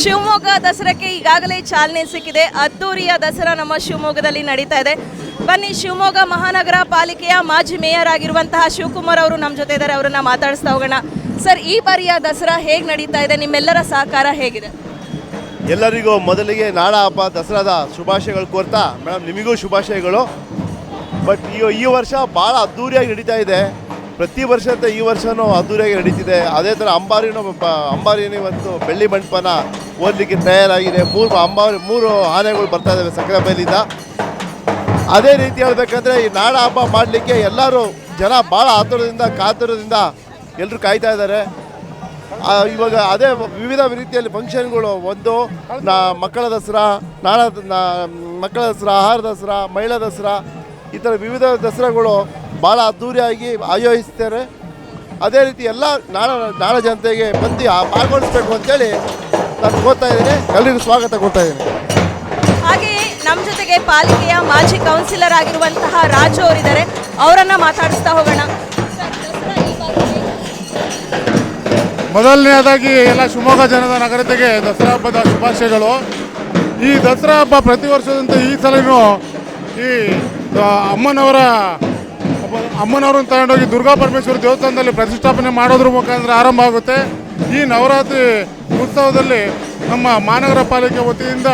ಶಿವಮೊಗ್ಗ ದಸರಾಕ್ಕೆ ಈಗಾಗಲೇ ಚಾಲನೆ ಸಿಕ್ಕಿದೆ. ಅದ್ದೂರಿಯ ದಸರಾ ನಮ್ಮ ಶಿವಮೊಗ್ಗದಲ್ಲಿ ನಡೀತಾ ಇದೆ. ಬನ್ನಿ, ಶಿವಮೊಗ್ಗ ಮಹಾನಗರ ಪಾಲಿಕೆಯ ಮಾಜಿ ಮೇಯರ್ ಆಗಿರುವಂತಹ ಶಿವಕುಮಾರ್ ಅವರು ನಮ್ಮ ಜೊತೆ ಇದ್ದಾರೆ ಅವರನ್ನ ಮಾತಾಡಿಸ್ತಾ ಹೋಗೋಣ. ಸರ್, ಈ ಬಾರಿಯ ದಸರಾ ಹೇಗೆ ನಡೀತಾ ಇದೆ? ನಿಮ್ಮೆಲ್ಲರ ಸಹಕಾರ ಹೇಗಿದೆ? ಎಲ್ಲರಿಗೂ ಮೊದಲಿಗೆ ನಾಡ ಹಬ್ಬ, ದಸರಾದ ಶುಭಾಶಯಗಳು ಕೋರ್ತಾ ಮೇಡಮ್ ನಿಮಗೂ ಶುಭಾಶಯಗಳು. ಬಟ್ ಈ ಈ ವರ್ಷ ಭಾಳ ಅದ್ದೂರಿಯಾಗಿ ನಡೀತಾ ಇದೆ. ಪ್ರತಿ ವರ್ಷದಂತೆ ಈ ವರ್ಷವೂ ಅದ್ದೂರಿಯಾಗಿ ನಡೀತಿದೆ. ಅದೇ ಥರ ಅಂಬಾರಿನ ಅಂಬಾರಿನ ಇವತ್ತು ಬೆಳ್ಳಿ ಮಂಟಪನ ಓದಲಿಕ್ಕೆ ತಯಾರಾಗಿದೆ. ಮೂರು ಅಂಬಾರಿ, ಮೂರು ಆನೆಗಳು ಬರ್ತಾ ಇದ್ದಾವೆ ಸಕ್ಕರೆ ಬೈಲಿಂದ. ಅದೇ ರೀತಿ ಹೇಳಬೇಕಂದ್ರೆ ಈ ನಾಡ ಹಬ್ಬ ಮಾಡಲಿಕ್ಕೆ ಎಲ್ಲರೂ ಜನ ಭಾಳ ಆತುರದಿಂದ, ಕಾತುರದಿಂದ ಎಲ್ಲರೂ ಕಾಯ್ತಾ ಇದ್ದಾರೆ. ಇವಾಗ ಅದೇ ವಿವಿಧ ರೀತಿಯಲ್ಲಿ ಫಂಕ್ಷನ್ಗಳು. ಒಂದು ಮಕ್ಕಳ ದಸರಾ, ನಾಡ ಮಕ್ಕಳ ದಸರಾ, ಆಹಾರ ದಸರಾ, ಮಹಿಳಾ ದಸರಾ ಈ ಥರ ವಿವಿಧ ದಸರಾಗಳು ಭಾಳ ಅದ್ಧೂರಿಯಾಗಿ ಆಯೋಜಿಸ್ತಾರೆ. ಅದೇ ರೀತಿ ಎಲ್ಲ ನಾಡ ನಾಡ ಜನತೆಗೆ ಬಂದು ಪಾಲ್ಗೊಳಿಸ್ಬೇಕು ಅಂತೇಳಿ ನಾನು ಕೋರ್ತಾ ಇದ್ದೀನಿ. ಎಲ್ಲರಿಗೂ ಸ್ವಾಗತ ಕೊಡ್ತಾ ಇದ್ದೀನಿ. ಹಾಗೆಯೇ ನಮ್ಮ ಜೊತೆಗೆ ಪಾಲಿಕೆಯ ಮಾಜಿ ಕೌನ್ಸಿಲರ್ ಆಗಿರುವಂತಹ ರಾಜು ಅವರಿದ್ದಾರೆ. ಅವರನ್ನ ಮಾತಾಡಿಸ್ತಾ ಹೋಗೋಣ? ಮೊದಲನೆಯದಾಗಿ ಎಲ್ಲ ಶಿವಮೊಗ್ಗ ಜನದ ನಗರತೆಗೆ ದಸರಾ ಹಬ್ಬದ ಶುಭಾಶಯಗಳು. ಈ ದಸರಾ ಹಬ್ಬ ಪ್ರತಿ ವರ್ಷದಂತೆ ಈ ಸಲನೂ ಈ ಅಮ್ಮನವರ ಅಮ್ಮ- ಅಮ್ಮನವರನ್ನು ತಗೊಂಡೋಗಿ ದುರ್ಗಾ ಪರಮೇಶ್ವರ ದೇವಸ್ಥಾನದಲ್ಲಿ ಪ್ರತಿಷ್ಠಾಪನೆ ಮಾಡೋದ್ರ ಮುಖಾಂತರ ಆರಂಭ ಆಗುತ್ತೆ. ಈ ನವರಾತ್ರಿ ಉತ್ಸವದಲ್ಲಿ ನಮ್ಮ ಮಹಾನಗರ ಪಾಲಿಕೆ ವತಿಯಿಂದ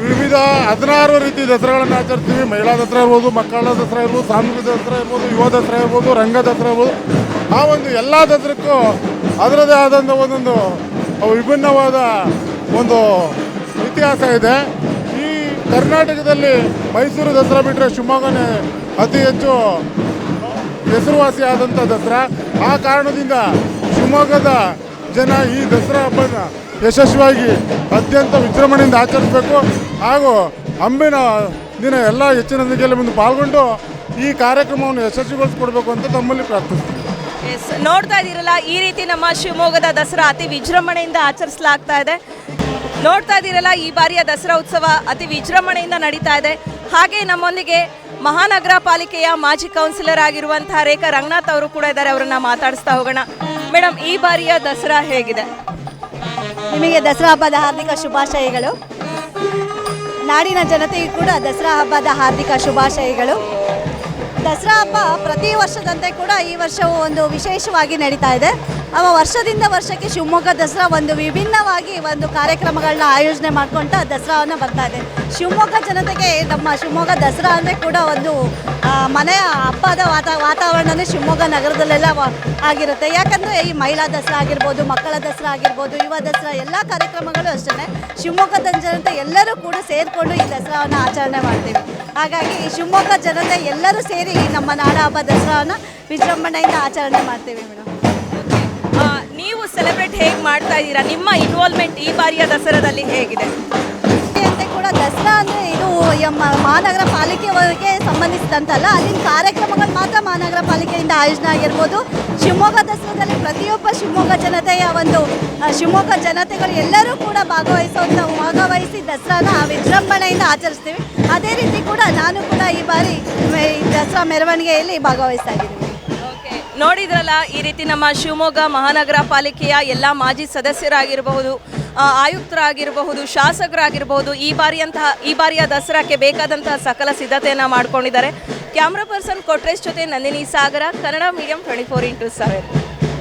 ವಿವಿಧ ಹದಿನಾರು ರೀತಿ ದಸರಾಗಳನ್ನು ಆಚರಿಸ್ತೀವಿ. ಮಹಿಳಾ ದಸರಾ ಇರ್ಬೋದು, ಮಕ್ಕಳ ದಸರಾ ಇರ್ಬೋದು ಸಾಂಸ್ಕೃತಿಕ ದಸರಾ ಇರ್ಬೋದು, ಯುವ ದಸರಾ ಇರ್ಬೋದು, ರಂಗ ದಸರಾ ಇರ್ಬೋದು. ಆ ಒಂದು ಎಲ್ಲ ದಸರಕ್ಕೂ ಅದರದೇ ಆದಂಥ ಒಂದೊಂದು ವಿಭಿನ್ನವಾದ ಒಂದು ಇತಿಹಾಸ ಇದೆ. ಕರ್ನಾಟಕದಲ್ಲಿ ಮೈಸೂರು ದಸರಾ ಬಿಟ್ಟರೆ ಶಿವಮೊಗ್ಗನೇ ಅತಿ ಹೆಚ್ಚು ಹೆಸರುವಾಸಿಯಾದಂಥ ದಸರಾ. ಆ ಕಾರಣದಿಂದ ಶಿವಮೊಗ್ಗದ ಜನ ಈ ದಸರಾ ಹಬ್ಬನ ಯಶಸ್ವಿಯಾಗಿ ಅತ್ಯಂತ ವಿಜೃಂಭಣೆಯಿಂದ ಆಚರಿಸಬೇಕು. ಹಾಗೂ ಅಂಬಿನ ದಿನ ಎಲ್ಲ ಹೆಚ್ಚಿನ ಸಂಖ್ಯೆಯಲ್ಲಿ ಮುಂದೆ ಪಾಲ್ಗೊಂಡು ಈ ಕಾರ್ಯಕ್ರಮವನ್ನು ಯಶಸ್ವಿಗೊಳಿಸ್ಕೊಡ್ಬೇಕು ಅಂತ ತಮ್ಮಲ್ಲಿ ಪ್ರಾರ್ಥಿಸ್ತೀನಿ. ಎಸ್ ನೋಡ್ತಾ ಇದ್ದೀರಲ್ಲ, ಈ ರೀತಿ ನಮ್ಮ ಶಿವಮೊಗ್ಗದ ದಸರಾ ಅತಿ ವಿಜೃಂಭಣೆಯಿಂದ ಆಚರಿಸಲಾಗ್ತಾ ಇದೆ. ನೋಡ್ತಾ ಇದ್ದೀರಲ್ಲ, ಈ ಬಾರಿಯ ದಸರಾ ಉತ್ಸವ ಅತಿ ವಿಜೃಂಭಣೆಯಿಂದ ನಡೀತಾ ಇದೆ. ಹಾಗೆ ನಮ್ಮೊಂದಿಗೆ ಮಹಾನಗರ ಪಾಲಿಕೆಯ ಮಾಜಿ ಕೌನ್ಸಿಲರ್ ಆಗಿರುವಂತಹ ರೇಖಾ ರಂಗನಾಥ್ ಅವರು ಕೂಡ ಇದ್ದಾರೆ, ಅವರನ್ನ ಮಾತಾಡಿಸ್ತಾ ಹೋಗೋಣ. ಮೇಡಮ್ ಈ ಬಾರಿಯ ದಸರಾ ಹೇಗಿದೆ? ನಿಮಗೆ ದಸರಾ ಹಬ್ಬದ ಹಾರ್ದಿಕ ಶುಭಾಶಯಗಳು. ನಾಡಿನ ಜನತೆಗೂ ಕೂಡ ದಸರಾ ಹಬ್ಬದ ಹಾರ್ದಿಕ ಶುಭಾಶಯಗಳು. ದಸರಾ ಹಬ್ಬ ಪ್ರತಿ ವರ್ಷದಂತೆ ಕೂಡ ಈ ವರ್ಷವೂ ಒಂದು ವಿಶೇಷವಾಗಿ ನಡೀತಾ ಇದೆ. ಅವ ವರ್ಷದಿಂದ ವರ್ಷಕ್ಕೆ ಶಿವಮೊಗ್ಗ ದಸರಾ ಒಂದು ವಿಭಿನ್ನವಾಗಿ ಒಂದು ಕಾರ್ಯಕ್ರಮಗಳನ್ನ ಆಯೋಜನೆ ಮಾಡ್ಕೊಂತ ದಸರಾವನ್ನು ಬರ್ತಾ ಇದೆ. ಶಿವಮೊಗ್ಗ ಜನತೆಗೆ ನಮ್ಮ ಶಿವಮೊಗ್ಗ ದಸರಾ ಅಂದರೆ ಕೂಡ ಒಂದು ಮನೆಯ ಹಬ್ಬದ ವಾತಾ, ವಾತಾವರಣನೇ ಶಿವಮೊಗ್ಗ ನಗರದಲ್ಲೆಲ್ಲ ಆಗಿರುತ್ತೆ. ಯಾಕಂದರೆ ಈ ಮಹಿಳಾ ದಸರಾ ಆಗಿರ್ಬೋದು, ಮಕ್ಕಳ ದಸರಾ ಆಗಿರ್ಬೋದು, ಯುವ ದಸರಾ ಎಲ್ಲ ಕಾರ್ಯಕ್ರಮಗಳು ಅಷ್ಟೇ ಶಿವಮೊಗ್ಗದ ಜನತೆ ಎಲ್ಲರೂ ಕೂಡ ಸೇರಿಕೊಂಡು ಈ ದಸರಾವನ್ನು ಆಚರಣೆ ಮಾಡ್ತೀವಿ. ಹಾಗಾಗಿ ಶಿವಮೊಗ್ಗ ಜನತೆ ಎಲ್ಲರೂ ಸೇರಿ ನಮ್ಮ ನಾಡ ಹಬ್ಬ ದಸರಾವನ್ನು ವಿಜೃಂಭಣೆಯಿಂದ ಆಚರಣೆ ಮಾಡ್ತೀವಿ ಮೇಡಮ್ ನೀವು ಸೆಲೆಬ್ರೇಟ್ ಹೇಗೆ ಮಾಡ್ತಾ ಇದ್ದೀರಾ? ನಿಮ್ಮ ಇನ್ವಾಲ್ವ್ಮೆಂಟ್ ಈ ಬಾರಿಯ ದಸರಾದಲ್ಲಿ ಹೇಗಿದೆ? ಅಂತ ಕೂಡ ದಸರಾ ಅಂದರೆ ಇದು ಎಮ್ಮ ಮಹಾನಗರ ಪಾಲಿಕೆವರೆಗೆ ಸಂಬಂಧಿಸಿದಂತಲ್ಲ ಅಲ್ಲಿನ ಕಾರ್ಯಕ್ರಮಗಳು ಮಾತ್ರ ಮಹಾನಗರ ಪಾಲಿಕೆಯಿಂದ ಆಯೋಜನೆ ಆಗಿರ್ಬೋದು. ಶಿವಮೊಗ್ಗ ದಸರಾದಲ್ಲಿ ಪ್ರತಿಯೊಬ್ಬ ಶಿವಮೊಗ್ಗ ಜನತೆಯ ಒಂದು ಶಿವಮೊಗ್ಗ ಜನತೆಗಳು ಎಲ್ಲರೂ ಕೂಡ ಭಾಗವಹಿಸುವಂಥ ಭಾಗವಹಿಸಿ ದಸರಾನ ವಿಜೃಂಭಣೆಯಿಂದ ಆಚರಿಸ್ತೀವಿ. ಅದೇ ರೀತಿ ಕೂಡ ನಾನು ಕೂಡ ಈ ಬಾರಿ ದಸರಾ ಮೆರವಣಿಗೆಯಲ್ಲಿ ಭಾಗವಹಿಸ್ತಾ ಇದ್ದೀನಿ ನೋಡಿದ್ರಲ್ಲ, ಈ ರೀತಿ ನಮ್ಮ ಶಿವಮೊಗ್ಗ ಮಹಾನಗರ ಪಾಲಿಕೆಯ ಎಲ್ಲ ಮಾಜಿ ಸದಸ್ಯರಾಗಿರಬಹುದು ಆಯುಕ್ತರಾಗಿರಬಹುದು, ಶಾಸಕರಾಗಿರಬಹುದು, ಈ ಬಾರಿಯಂತಹ, ಈ ಬಾರಿಯ ದಸರಾಕ್ಕೆ ಬೇಕಾದಂತಹ ಸಕಲ ಸಿದ್ಧತೆಯನ್ನು ಮಾಡ್ಕೊಂಡಿದ್ದಾರೆ. ಕ್ಯಾಮ್ರಾ ಪರ್ಸನ್ ಕೊಟ್ರೇಶ್ ಜೊತೆ Nandini Sagara, Kannada medium twenty four into seven.